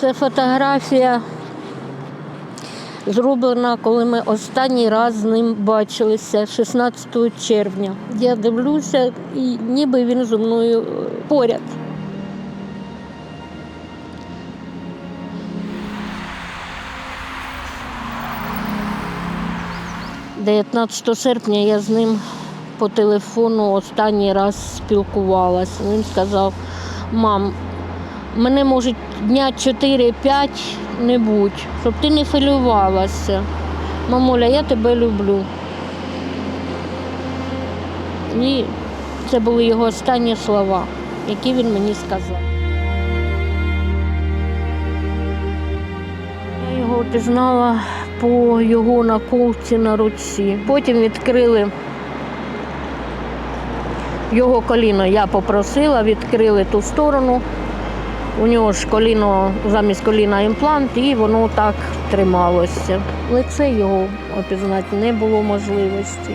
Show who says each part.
Speaker 1: Це фотографія зроблена, коли ми останній раз з ним бачилися 16 червня. Я дивлюся, і ніби він зі мною е, поряд. – 19 серпня я з ним по телефону останній раз спілкувалася. Він сказав, мам, мене може дня 4-5 не будь, щоб ти не хвилювалася. Мамуля, я тебе люблю. І це були його останні слова, які він мені сказав. Я його пізнала по його наколці на руці. Потім відкрили його коліно. Я попросила, відкрили ту сторону. У нього ж коліно, замість коліна імплант, і воно так трималося. Лице його опізнати не було можливості.